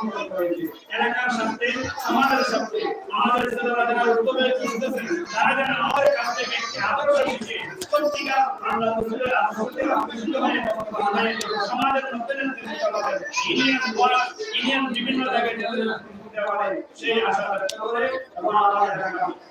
সংকল্প হয়েছে এলাকার সাথে, সমাজের সাথে, আমাদের ছেলেরা যারা উদ্যোগে চলতেছে, তারা যেন আমাদের কাছ থেকে একটি আদর্শ শিখে সত্যিকার আমরা ছেলেরা সত্যিকার বিশুদ্ধ হয়ে আমাদের সমাজের মধ্যে নেতৃত্ব করবে ইউনিয়ন বলা, ইউনিয়ন বিভিন্ন জায়গায় নেতৃত্ব সেই আশা করে এবং আমাদের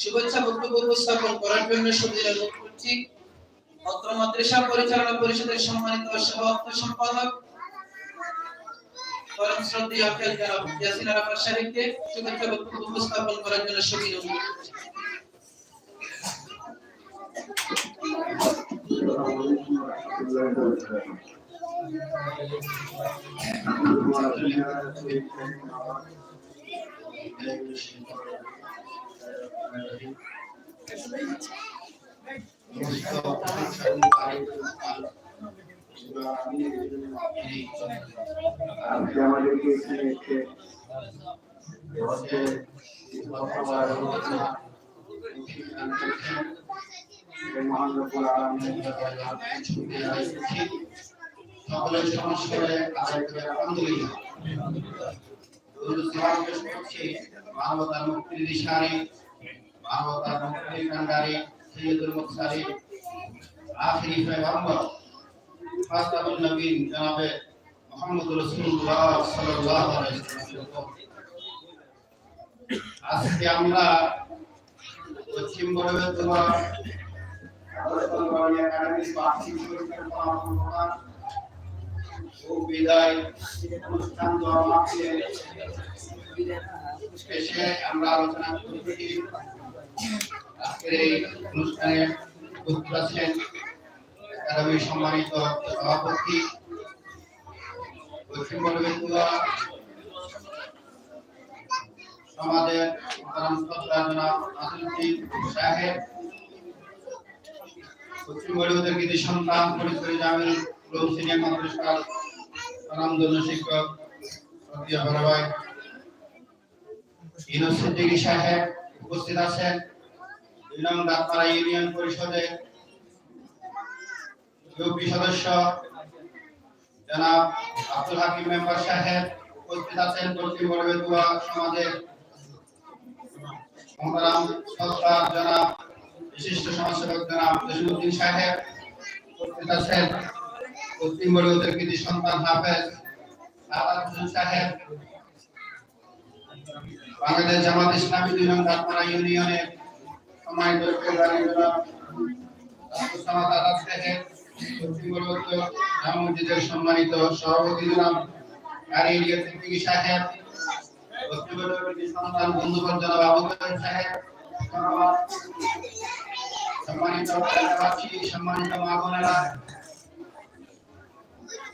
শুভেচ্ছা বক্তব্য উপস্থাপন করার জন্য সুবিধা অনুরোধ করছি। সম্পাদক, পরম শ্রদ্ধেয় সাহেবকে শুভেচ্ছা বক্তব্য উপস্থাপন করার জন্য সুবিধা অনুরোধ করছি। আমাদেরকে এখানে এসে মহান সকলের সংস্কারে আদায় করে, আলহামদুলিল্লাহ। দরুদ পেশ করছি মানবতার মুক্তির দিশারি মানবতার মুক্তির কান্ডারি সৈয়দুল মুরসালিন আখিরি পয়গম্বর খাতামুন নবীন জনাবে মুহাম্মদ রাসূলুল্লাহ সাল্লাল্লাহু আলাইহি আজকে আমরা পশ্চিম বড়বে তোমার পরীক্ষার ফলাফল প্রকাশ ও বিদায় অনুষ্ঠান দেওয়া মাত্রে শেষে আমরা আলোচনা করতেছি আজকের এই অনুষ্ঠানে উপস্থিত আছেন একাডেমির সম্মানিত সভাপতি পশ্চিমবঙ্গ সমাজের সাহেব পশ্চিমবঙ্গের কৃতি সন্তান পরিচয় জামিল উলুম সিনিয়র মাদ্রাসার স্বনামধন্য শিক্ষক সত্যিয়া বড়ভাই ইউনুস সাহেব উপস্থিত আছেন। দুই নং দাঁতপাড়া ইউনিয়ন পরিষদে ইউপি সদস্য জনাব আব্দুল হাকিম মেম্বার সাহেব উপস্থিত আছেন। পশ্চিম বড়বেতুয়া সমাজের মহতারাম সরকার জনাব, বিশিষ্ট সমাজসেবক জনাব জসিমুদ্দিন সাহেব উপস্থিত আছেন। বড়বেতুয়ার কৃতি সন্তান বাংলাদেশ জামাত ইসলামী দুই নং দাঁতপাড়া ইউনিয়নের সম্মানিত সভাপতি সম্মানিত সম্মানিত মা বোনেরা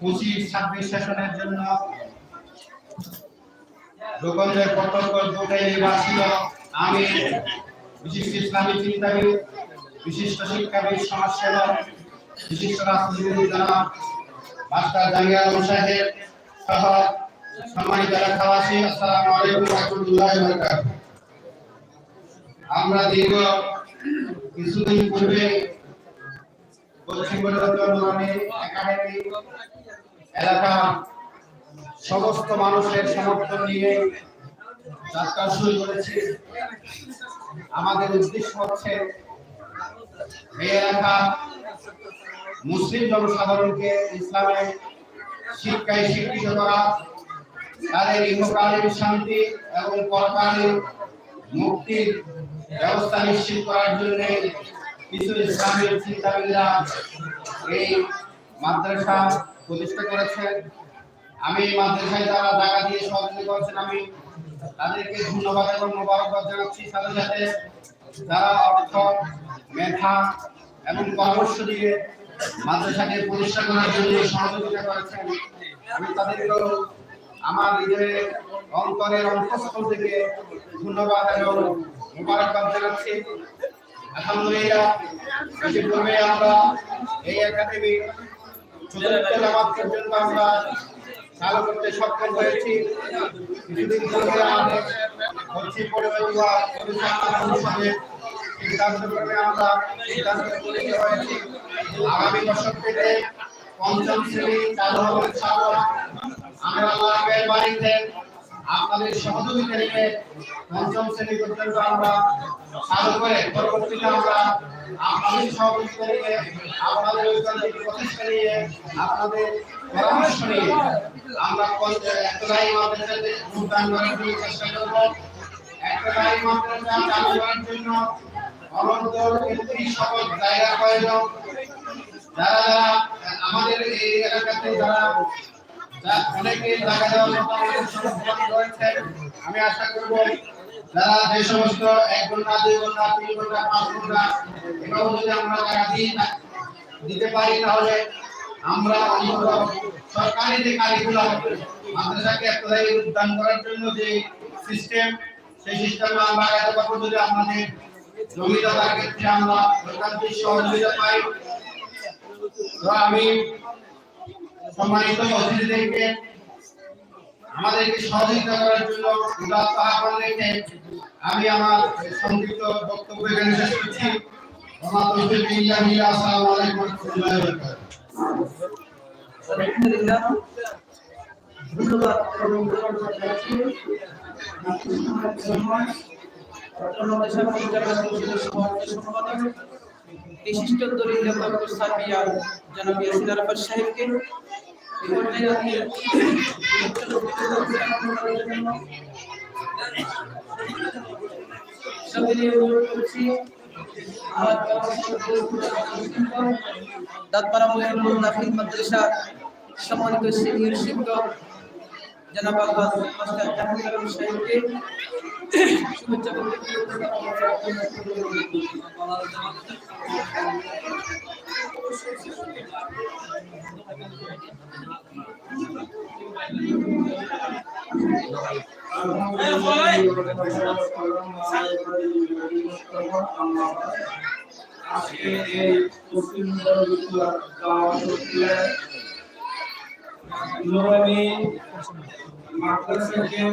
পঁচিশ, ছাব্বিশ সেশনের জন্য। প্রকল্প নির্বাচিত। আমি বিশিষ্ট ইসলামী চিন্তাবিদ, বিশিষ্ট শিক্ষাবিদ, সমাজসেবক, বিশিষ্ট মাস্টার জাঙ্গিয়া আলম সাহেব সহ সম্মানিত এলাকাবাসী আলাইকুম আমরা দীর্ঘ কিছুদিন পূর্বে সমস্ত মানুষের সমর্থন নিয়ে যাত্রা শুরু করেছে? আমাদের উদ্দেশ্য হচ্ছে এই এলাকা মুসলিম জনসাধারণকে ইসলামের শিক্ষায় শিক্ষিত করা, তাদের ইহকালীন শান্তি এবং পরকালীন মুক্তির ব্যবস্থা নিশ্চিত করার জন্য কিছু এই মাদ্রাসা করেছেন। আমি মাদ্রাসায় জায়গা দিয়ে সহযোগিতা করেছেন। আমি তাদেরকে ধন্যবাদ এবং সাথে সাথে অর্থ, মেধা এবং পরামর্শ দিয়ে সহযোগিতা করেছেন, আমি তাদেরকেও আমার অন্তরের অন্তঃস্থল থেকে ধন্যবাদ এবং মোবারকবাদ জানাচ্ছি। আলহামদুলিল্লাহ ইতিপূর্বে আমরা এই একাডেমি চতুর্থ আমরা চালু করতে সক্ষম হয়েছি। কিছুদিন পূর্বে আমাদের হচ্ছে পরিবার আমরা সিদ্ধান্ত উপনীত আগামী দশক থেকে পঞ্চম শ্রেণি চালু হবে আমরা আল্লাহের বাড়িতে আপনাদের সহযোগিতা নিয়ে পঞ্চম শ্রেণি পর্যন্ত আমরা চালু করে পরবর্তীতে আমরা আপনাদের সহযোগিতা নিয়ে আপনাদের নিয়ে আপনাদের পরামর্শ নিয়ে আমরা একটাই মাদ্রাসাতে করার জন্য চেষ্টা করব। একটাই মাদ্রাসা চালু করার জন্য অনন্ত একটি সকল জায়গা প্রয়োজন। যারা যারা আমাদের এই এলাকাতে যারা অনেকে রয়েছেন। আমি আশা করব যারা যে সমস্ত এক ঘণ্টা, দুই ঘণ্টা, তিন ঘণ্টা, পাঁচ ঘণ্টা এভাবে যদি আমরা দিয়ে দিতে পারি, তাহলে আমরা সরকারি যে কারিকুলাম, মাদ্রাসাকে একটাই উদ্যান করার জন্য যে সিস্টেম সেই সিস্টেমে আমরা আগাতে পারব যদি আমাদের জমিদাতার ক্ষেত্রে আমরা সরকারি সহযোগিতা পাই। তো আমি সম্মানিত অতিথিদেরকে আমাদেরকে সহযোগিতা করার জন্য উদাত্ত আহ্বান রেখে আমি আমার সংক্ষিপ্ত বক্তব্য এখানে শেষ করছি। ওমা তৌফিক ইল্লা বিল্লাহ, আসসালামু আলাইকুম ওয়া রাহমাতুল্লাহি ওয়া বারাকাতুহু। ধন্যবাদ। বিশিষ্ট দলিল লেখক সার্বিয়া জনাব ইয়াসির আরাফাত সাহেবকে। দাঁতপাড়া মহিনুল মাদ্রাসা সম্মানিত সিনিয়র শিক্ষক জনাব আব্বাস মাস্টার জাহাঙ্গীর আলম সাহেবকে। শুভেচ্ছা আজকে এই পশ্চিমবঙ্গ নুরানি মাদ্রাসাকে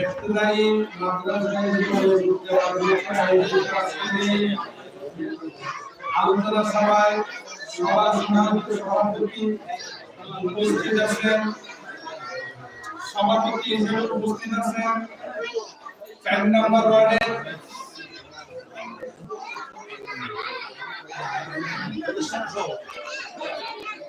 ইবতদায়ী মাদ্রাসা হিসেবে আয়োজিত আজকের আলোচনা সভায় সবার সম্মানিত সভাপতি উপস্থিত আছেন, সভাপতি হিসেবে উপস্থিত আছেন, চার নম্বর ওয়ার্ডের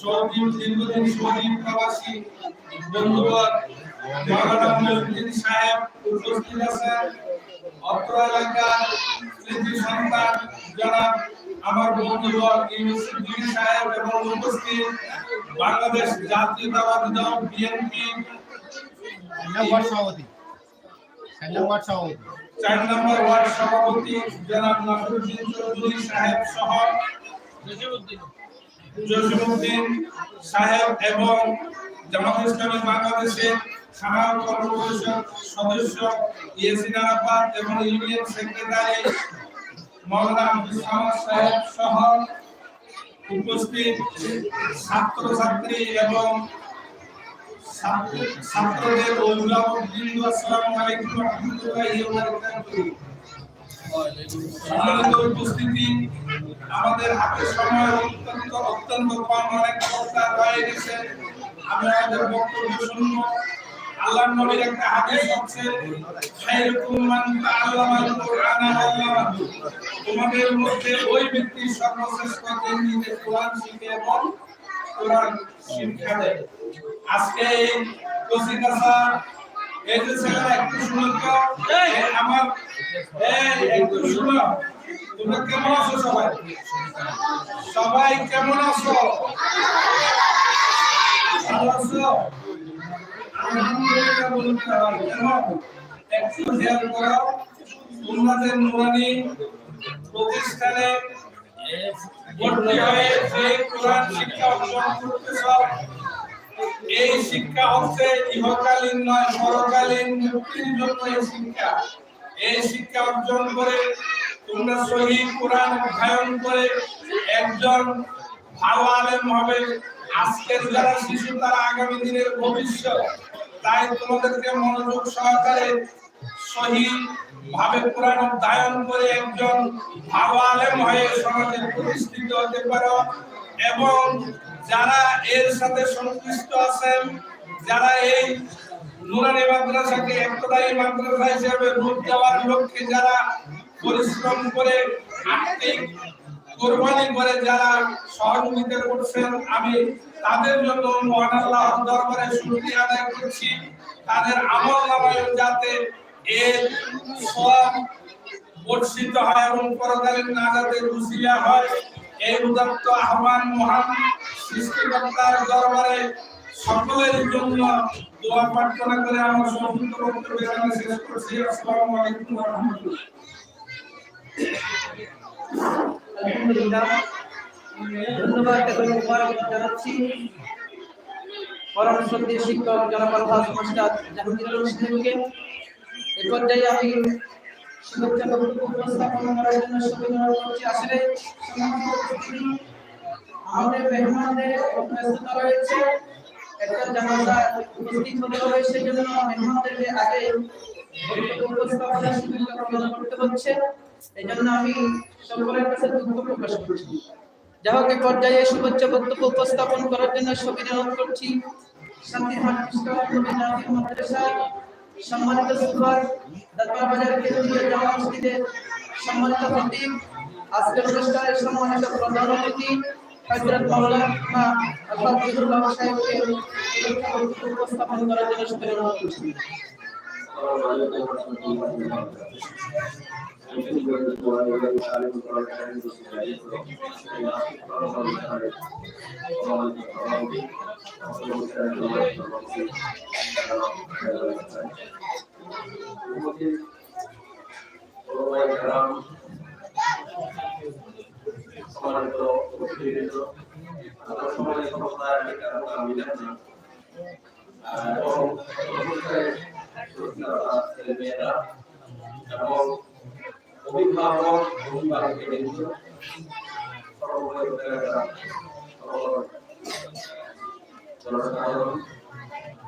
আলমদ্দিন সৌদি দীর্ঘদিন সৌদি প্রবাসী বন্ধুবর মাওলানা মহিউদ্দিন সাহেব উপস্থিত আছেন। অত্র এলাকার কৃতি সন্তান জনাব আমার বন্ধুবর ইউনুস সাহেব এবং উপস্থিত বাংলাদেশ জাতীয়তাবাদী দল বিএনপি। সভাপতি। চার নম্বর ওয়ার্ড সভাপতি জনাব নাসরুদ্দিন চৌধুরী সাহেব সহ জসিমউদ্দিন সাহেব এবং জামাত ইসলামী বাংলাদেশের থানা কর্মপরিষদ সদস্য ইয়াসিন আরাফাত এবং ইউনিয়ন সেক্রেটারি মাওলানা আব্দুল সামাদ সাহেব সহ ছাত্রদের অভিভাবক বৃন্দ আসসালামু আলাইকুম বারাকাতুহু। সম্মানিত উপস্থিতি, আমাদের হাতে সময় অত্যন্ত অত্যন্ত কম, অনেক কথা রয়ে গেছে। আমি আমাদের বক্তব্য শুনব। আল্লাহর নবীর একটা হাদিস আছে, খায়রুকুম মান তাআল্লামাল কুরআন আল্লামাহু তোমাদের মধ্যে ওই ব্যক্তি সর্বশ্রেষ্ঠ যে নিজে কোরআন শিখে এবং কোরআন শিক্ষা দেয়। আজকে এই কসিকাসা এই যে ছেলেরা একটু শুনো তো। আমার তোমরা কেমন আছো সবাই? সবাই কেমন আছো? এই শিক্ষা হচ্ছে ইহকালীন নয়, পরকালীন মুক্তির জন্য এই শিক্ষা। এই শিক্ষা অর্জন করে তোমরা সহি কোরআন অধ্যয়ন করে একজন ভালো আলেম হবে। আজকের যারা শিশু, তারা আগামী দিনের ভবিষ্যৎ। তাই তোমাদেরকে মনোযোগ সহকারে সহি ভাবে কোরআন অধ্যয়ন করে একজন ভালো আলেম হয়ে সমাজে প্রতিষ্ঠিত হতে পারো এবং যারা এর সাথে সংশ্লিষ্ট আছেন, যারা এই নুরানি মাদ্রাসাকে একটাই মাদ্রাসা হিসেবে রূপ দেওয়ার লক্ষ্যে যারা পরিশ্রম করে, আর্থিক কোরবানি করে যারা সহযোগিতা করছেন, আমি তাদের জন্য মহান দরবারে শুকরিয়া আদায় করছি। তাদের আমল নামায় যাতে এর সব বর্ষিত হয় এবং পরকালীন নাজাতের উসিলা হয়। এই উদাত্ত আহ্বান মহান সৃষ্টিকর্তার দরবারে সকলের জন্য দোয়া প্রার্থনা করে আমার সংক্ষিপ্ত বক্তব্য এখানে শেষ করছি। আসসালামু আলাইকুম ওয়া রাহমাতুল্লাহ। ধন্যবাদ এবং মোবারক জানাচ্ছি। পরম সত্যি শিক্ষক মাস্টার জাহাঙ্গীর সাহেবকে এ পর্যায়ে আমি আমাদের মেহমানদের ব্যস্ততা রয়েছে। একটা জানাজা উপস্থিত হতে হবে, সেজন্য মেহমানদেরকে আগে প্রদান করতে হচ্ছে। আমি এই পর্যায়ে উপস্থাপন করার জন্য সবিনয় অনুরোধ করছি। সম্মানিত সুপার জামা সম্মানিত খতিব আজকের অনুষ্ঠানের সম্মানিত প্রধান অতিথি হযরত মাওলানা আল্লাহ জিহুল্লাহ সাহেবকে উপস্থাপন করার জন্য সবিনয় অনুরোধ করছি। সম্মানিত আমার সমাজে জানি না এবং ছেলেমেয়েরা এবং অভিভাবক অভিভাবকের কিন্তু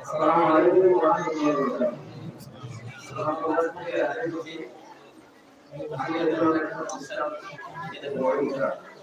আসসালামু আলাইকুম ওয়া রাহমাতুল্লাহি ওয়া বারাকাতুহু আমি একজন একটা প্রতিষ্ঠান এটা বড়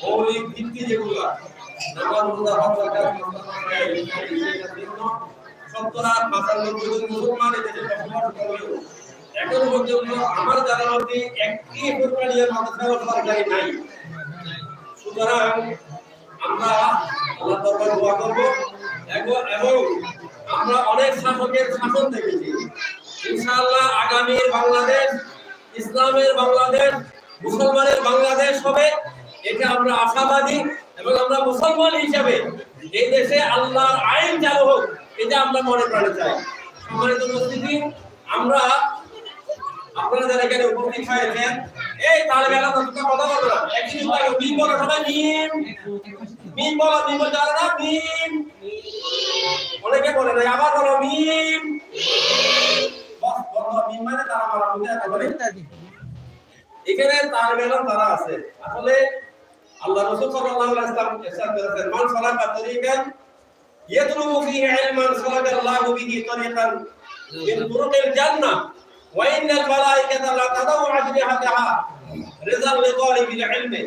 মৌলিক ভিত্তি যেগুলো আমরা অনেক শাসকের শাসন দেখেছি। ইনশাআল্লাহ আগামীর বাংলাদেশ, ইসলামের বাংলাদেশ, মুসলমানের বাংলাদেশ হবে। এটা আমরা আশাবাদী এবং আমরা মুসলমান হিসেবে এই দেশে আল্লাহর আইন চালু হোক, এটা আমরা মনে প্রাণে চাই। সম্মানিত উপস্থিতি, আমরা আপনারা যারা এখানে উপস্থিত হয়েছেন এই তাহলে বেলা তো কথা বলব না। একদিন আগে মিম বলো সবাই, মিম। মিম বলো, মিম বলতে না, মিম। অনেকে বলে না আবার বলো, মিম। মানে এখানে তার বেলা তারা আছে। আসলে আল্লাহ রাসূল সাল্লাল্লাহু আলাইহি ওয়াসাল্লাম ইরশাদ করেছেন, মান সালাকা তরিকান ইয়াতলুবু ফীহি ইলমান সালাকা আল্লাহু বিহি তরিকান মিন তুরুকিল জান্নাহ ওয়া ইন্নাল মালাইকাতা লা রিজাল লিতালিবিল ইলমি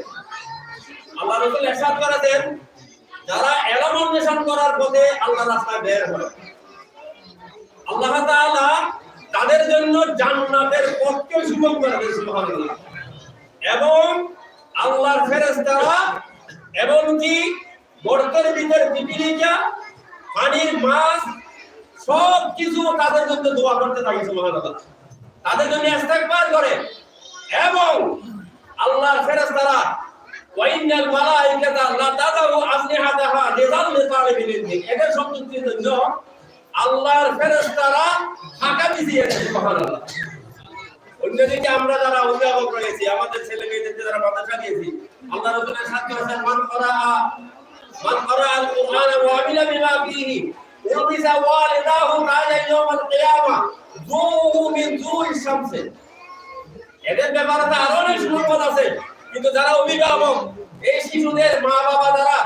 আল্লাহ রাসূল ইরশাদ করেছেন, যারা ইলম অন্বেষণ করার পথে আল্লাহর রাস্তায় বের হয়। আল্লাহ তাআলা তাদের জন্য জান্নাতের পথকে সুগম করে সুবহানাল্লাহ। এবং আল্লাহর ফেরেশতারা কি গর্তের ভিতরে পিপিলিকা, পানির মাছ সব কিছু তাদের জন্য দোয়া করতে থাকে সুবহানাল্লাহ। তাদের জন্য ইস্তেগফার করে এবং আল্লাহর ফেরেশতারা ওয়াইনাল মালাইকাতা লা তাদাউ আসনিহাতাহা লিজাল লিতালিবিল ইলমি এদের সন্তুষ্টির জন্য আল্লাহর ফেরেশতারা ফাঁকা দিয়েছে সুবহানাল্লাহ। অন্যদিকে আমরা যারা অভিভাবক রয়েছি, আমাদের ছেলে মেয়েদেরকে যারা মাদ্রাসা দিয়েছি, আল্লাহ রাসূলের সাথে আছেন, মান করা মান করা আল কুরআন ওয়া বিমা ফীহি ওয়ালিদাহু ইয়াউমাল কিয়ামা, যুহু শামসে। এদের ব্যাপারে তো আরও অনেক সুসংবাদ আছে, কিন্তু যারা অভিভাবক, এই শিশুদের মা বাবা যারা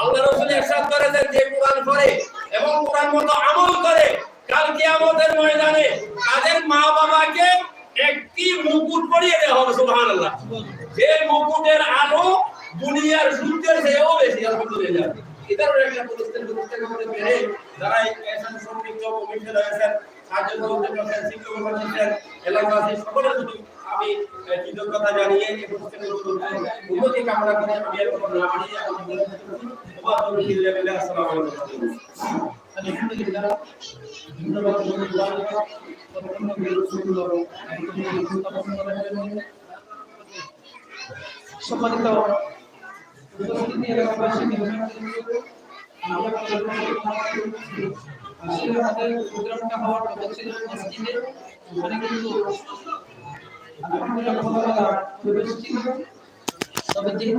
আল্লাহ রাসূল করেছেন যে কোরআন পড়ে এবং কোরআন মতো আমল করে, কাল কিয়ামতের ময়দানে তাদের মা বাবাকে একটি মুকুট পরিয়ে দেওয়া হবে, সুবহানাল্লাহ। যে মুকুটের আলো দুনিয়ার সূর্যের চেয়েও বেশি, আলহামদুলিল্লাহ। শিক্ষক আমি কৃতজ্ঞতা জানিয়ে কামনা আমি এর উপর না সম্মানিত উপস্থিতি এলাকাবাসী আসলে আমাদের প্রোগ্রামটা হওয়ার কথা ছিল মসজিদে ওখানে কিন্তু আলহামদুলিল্লাহ প্রবেশ ছিল তবে যেহেতু